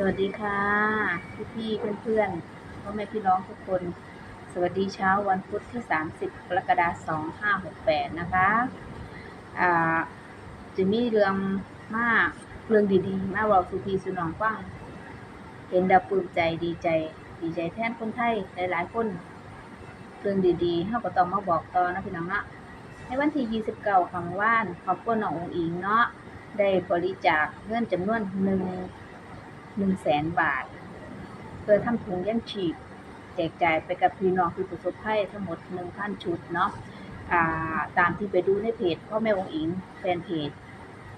สวัสดีค่ะ พี่พี่เพื่อนๆพ่อแม่พี่น้องทุกคน สวัสดีเช้าวันพุธที่ 30 กรกฎาคม2568 นะคะอ่าจะมีเรื่องมากเรื่องดีๆ มาบอกสุพีสุนองฟังเห็นดาวปลื้มใจดีใจ ดีใจแทนคนไทยหลายๆคนเรื่องดีๆเฮาก็ต้องมาบอกต่อนะพี่น้องเนาะในวันที่29ของว่านครอบครัวน้ององอิงเนาะได้บริจาคเงินจำนวนหนึ่ง หนึ่งแสนบาท เพื่อทำถุงยังชีพแจกจ่ายไปกับพี่น้องผู้ประสบภัยทั้งหมดหนึ่งพันชุดเนาะตามที่ไปดูในเพจพ่อแม่องอิงแฟนเพจ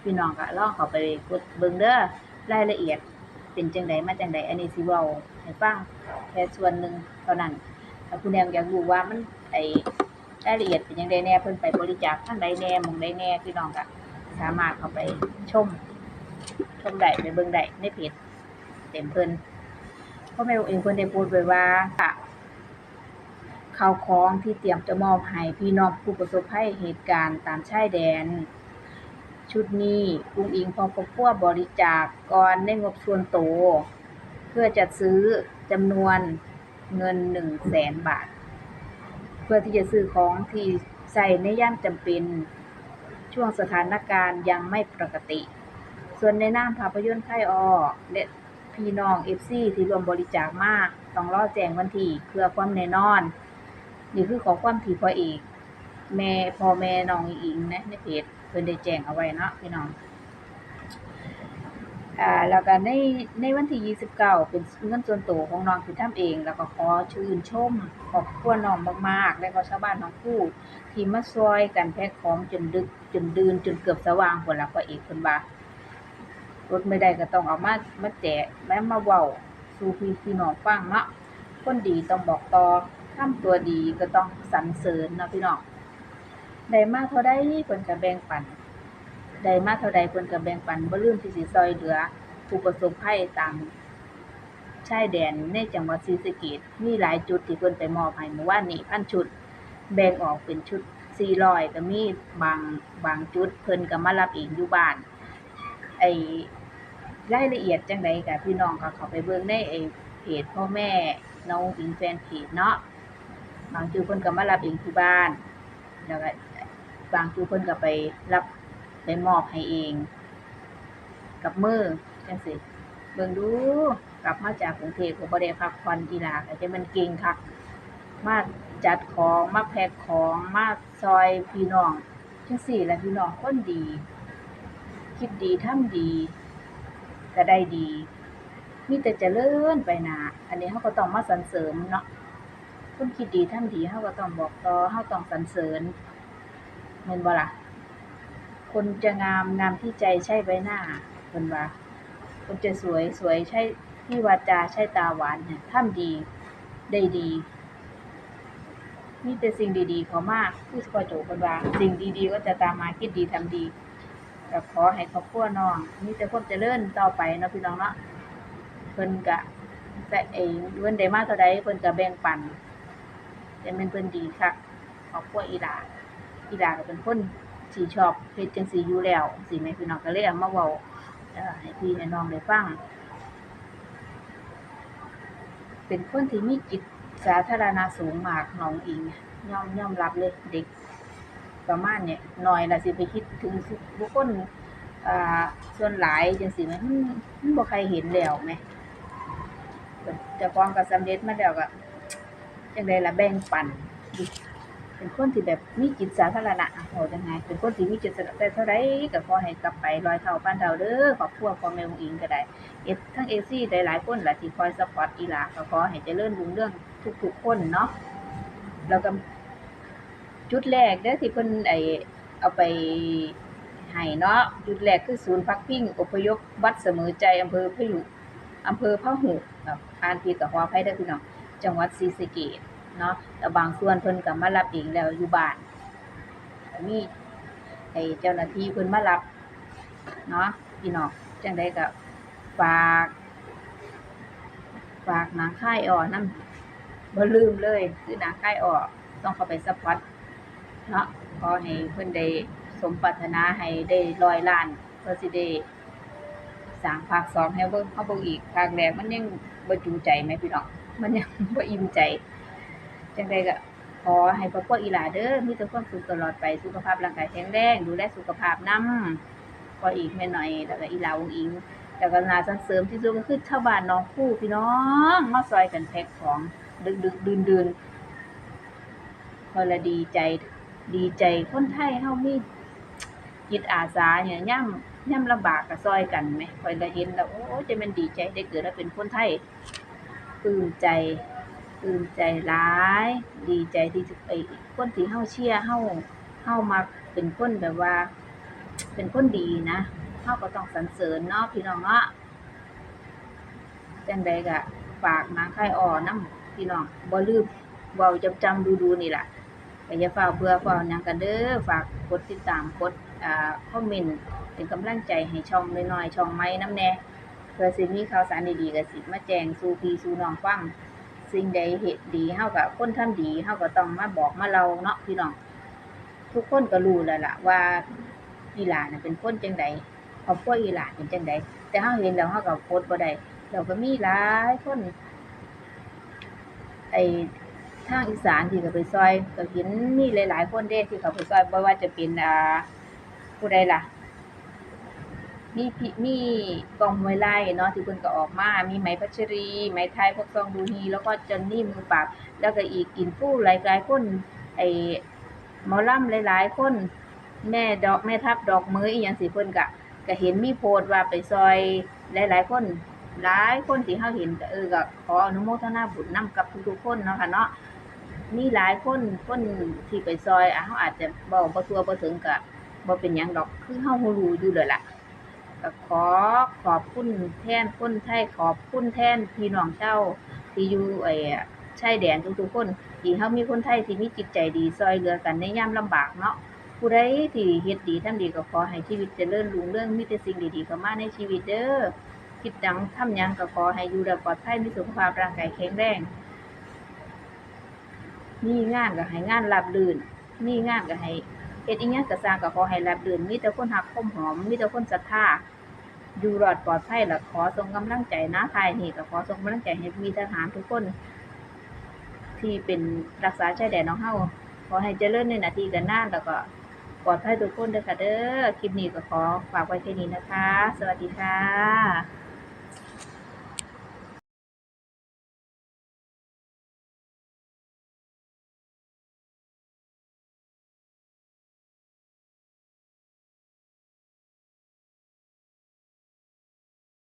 พี่น้องก็ลองเข้าไปกดเบิ่งเด้อรายละเอียดเป็นจังไดมาจังไดอันนี้สิเว้าให้ฟังแค่ส่วนหนึ่งเท่านั้นถ้าคุณแนมอยากรู้ว่ามันไอรายละเอียดเป็นจังไดแน่เพิ่นไปบริจาคทางใดแน่มองใดแน่พี่น้องก็สามารถเข้าไปชมชมได้ไปเบิ่งได้ในเพจ เต็มเพิ่นเพราะแม่เองเพิ่นได้พูดไว้ว่าข่าวของที่เตรียมจะมอบให้พี่น้องผู้ประสบภัยเหตุการณ์ตามชายแดน ชุดนี้กุ้งอิงพอครอบครัวบริจาคก่อนในงบส่วนโต เพื่อจะซื้อจำนวนเงิน1 0 0 0 0แสนบาท เพื่อที่จะซื้อของที่ใส่ในย่ามจำเป็น ช่วงสถานการณ์ยังไม่ปกติ ส่วนในนามภาพยนตร์ไทยออและ พี่น้อง FC ที่รวมบริจาคมาต้องรอแจ้งวันที่เพื่อความแน่นอน นี่คือขอความที่พอเอกแม่พ่อแม่น้องอิงนะในเพจเพิ่นได้แจ้งเอาไว้เนาะพี่น้องอ่าแล้วก็ในในวันที่ 29 เป็นเงินส่วนตัวของน้องที่ทำเอง แล้วก็ขอชื่นชมขอบคุณน้องมากๆ และก็ชาวบ้านน้องผู้ที่มาช่วยกันแพ็คของจนดึกจนดื่นจนเกือบสว่างพุ่นล่ะพอเอกเพิ่นว่า รถไม่ได้ก็ต้องเอามามาแจกแม้มาเว้าสู่พี่พี่น้องฟังเนาะคนดีต้องบอกต่อทำตัวดีก็ต้องสรรเสริญเนาะพี่น้องได้มากเท่าใดเพิ่นก็แบ่งปันได้มากเท่าใดเพิ่นก็แบ่งปันบ่ลืมที่สิซอยเหลือผู้ประสบภัยตามชายแดนในจังหวัดศรีสะเกษมีหลายจุดที่เพิ่นไปมอบให้เมื่อวานนี้พันชุด แบ่งออกเป็นชุด400ก็มีบางบางจุดเพิ่นก็มารับเองอยู่บ้านไอ้ รายละเอียดจังใดก็พี่น้องก็เข้าไปเบิ่งในไอ้เพจพ่อแม่น้องอิงแฟนเพจเนาะบางจุดเพิ่นก็มารับเองที่บ้าน แล้วก็บางจุดเพิ่นก็ไปรับไปมอบให้เอง กับมือจังซี่เบิ่งดูกลับมาจากกรุงเทพก็บ่ได้พักผ่อนอีหลาก็จะมันเก่งคักมาจัดของมาแพ็คของมาซอยพี่น้องจังซี่และพี่น้องคนดี คิดดีทำดี ก็ได้ดี มีแต่เจริญไปหนาอันนี้เขาก็ต้องมาสรรเสริญเนาะคนคิดดีทำดีเขาก็ต้องบอกต่อเขาต้องสรรเสริญเห็นบ่ละคนจะงามงามที่ใจใช่ใบหน้าเพิ่นว่า คนจะสวยสวยใช่ที่วาจาใช่ตาหวานเนี่ยทำดีได้ดีมีแต่สิ่งดีๆเขามากคือสกอโจเพิ่นว่า สิ่งดีๆ ก็จะตามมาคิดดีทำดี ก็ขอให้ครอบครัวน้องมีแต่ความเจริญต่อไปเนาะพี่น้องเนาะเพิ่นก็แต่เองเพิ่นได้มากเท่าใดเพิ่นก็แบ่งปันแต่แม่นเพิ่นดีคักครอบครัวอีหลาอีหลาก็เป็นคนที่ชอบเฮ็ดจังซี่อยู่แล้วสิแม่พี่น้องก็เลยเอามาเว้าให้พี่ให้น้องได้ฟัง เป็นคนที่มีจิตสาธารณะสูงมากน้องอิงยอมยอมรับเลยเด็ก ประมาณเนี่ยหน่อยละสิไปคิดถึงบุคคลอ่าส่วนหลายจังซี่แหมมันมันบ่ใครเห็นแล้วแหมจ้าของก็สำเร็จมาแล้วก็จังได๋ละแบ่งปันเป็นคนที่แบบมีจิตสาธารณะอะโหจังไงเป็นคนที่มีจิตสาธารณะเท่าใดก็ขอให้กลับไปร้อยเท่าพันเท่าเด้อครอบครัวพ่อแม่องอิงก็ได้เอฟทั้ง FC หลายๆคนล่ะที่คอยซัพพอร์ตอีหลาก็ขอให้เจริญรุ่งเรื่องทุกๆคนเนาะแล้วก็ จุดแรกเด้อที่เพิ่นไอเอาไปให้เนาะจุดแรกคือศูนย์พักพิงอพยพวัดเสมอใจอำเภอพะยุอำเภอพะหุครับอ่านผิดก็ขออภัยเด้พี่น้องจังหวัดศรีสะเกษเนาะแต่บางส่วนเพิ่นก็มารับเองแล้วอยู่บ้านมีไอ้เจ้าหน้าที่เพิ่นมารับเนาะพี่น้องจังไดก็ฝากฝากหนังค่ายอ่อนำบ่ลืมเลย คือหนังค่ายอ่อต้องเข้าไปซัพพอร์ต เนาะขอให้เพิ่นได้สมปรารถนาให้ได้ร้อยล้านเพื่อสิได้สร้างภาคสองให้เบิ่งเฮาเบิ่งอีกภาคแรกมันยังบ่จูใจแหมพี่น้องมันยังบ่อิ่มใจจังใดก็ขอให้ครอบครัวอีหลาเด้อมีแต่ความสุขตลอดไปสุขภาพร่างกายแข็งแรงดูแลสุขภาพนำพออีกแม่หน่อยแล้วก็อีหลาอุ๋งอิงแล้วก็น่าจะเสริมที่สุดก็คือชาวบ้านน้องคู่พี่น้องมาซอยกันแพ็คของดึกๆดื่นพอละดีใจ ดีใจคนไทยเฮามีจิตอาสาเนี่ยย่ำย่ำลำบากก็ซอยกันแหมข้อยละเห็นแล้วโอ้จะม่นดีใจได้เกิดมาเป็นคนไทยปลื้มใจปลื้มใจหลาย ดีใจที่จะไอ้คนที่เฮาเชียร์เฮาเฮามักเป็นคนแบบว่า เป็นคนดีนะเฮาก็ต้องสรรเสริญเนาะพี่น้องเนาะจังใดก็ฝากนางไข่อ่อนนํพี่น้องบ่ลืมเว้าจำจำดูๆนี่แหละ ก็อย่าฟาวเบื่อฟาวหยังกันเด้อฝากกดติดตามกดอ่าคอมเมนต์เป็นกำลังใจให้ช่องน้อยๆช่องใหม่นำแน่เพื่อสิมีข่าวสารดีๆก็สิมาแจ้งสู่พี่สู่น้องฟังสิ่งใดเฮ็ดดีเฮาก็คนทำดีเฮาก็ต้องมาบอกมาเล่าเนาะพี่น้องทุกคนก็รู้แล้วล่ะว่าอีหลาน่ะเป็นคนจังใดครอบครัวอีหลาเป็นจังใดแต่เฮาเห็นแล้วเฮาก็โพสต์บ่ได้แล้วก็มีหลายคนไอ ทางอีสานที่เขาไปซอยก็เห็นมีหลาย ๆ คนเด้ที่เขาไปซอยบ่ว่าจะเป็นอ่าผู้ใดล่ะ มีพี่มีกองมวยไล่เนาะที่เพิ่นก็ออกมา มีไหมพัชรี ไหมไทยพวกซองดูฮีแล้วก็จอนนี่มือปราบแล้วก็อีกอินฟู้หลายๆคนไอ้หมอล่ำหลาย ๆ คน แม่ดอกแม่ทับดอกมืออีหยังสิเพิ่นก็ก็เห็นมีโพสว่าไปซอยหลาย ๆ คนหลายคนที่เฮาเห็นก็เออก็ขออนุโมทนาบุญนํกับทุกๆคนเนาะค่ะเนาะ มีหลายคนคนที่ไปซอยอะเขาอาจจะเว้าบ่ทั่วบ่ถึงก็บ่เป็นยังดอกคือเฮารู้อยู่แล้วล่ะก็ขอขอบคุณแทนคนไทยขอบคุณแทนพี่น้องชาที่อยู่ไอ้ชายแดนทุกๆคนที่เฮามีคนไทยที่มีจิตใจดีซอยเหลือกันในยามลำบากเนาะผู้ใดที่เฮ็ดดีทำดีก็ขอให้ชีวิตเจริญรุ่งเรืองมีแต่สิ่งดีๆเข้ามาในชีวิตเด้อคิดหยังทำยังก็ขอให้อยู่และปลอดภัยมีสุขภาพร่างกายแข็งแรง มีงานก็ให้งานราบรื่น มีงานก็ให้เฮ็ดอีหยังก็สร้างก็ขอให้ราบรื่น มีแต่คนฮักคนหอม มีแต่คนศรัทธาอยู่รอดปลอดภัยและขอส่งกำลังใจนะทายนี่ก็ขอส่งกำลังใจให้มีทหารทุกคน ที่เป็นรักษาชายแดนของเฮาขอให้เจริญในหน้าที่การงานแล้วก็ปลอดภัยทุกคนเด้อค่ะเด้อ คลิปนี้ก็ขอฝากไว้แค่นี้นะคะ สวัสดีค่ะ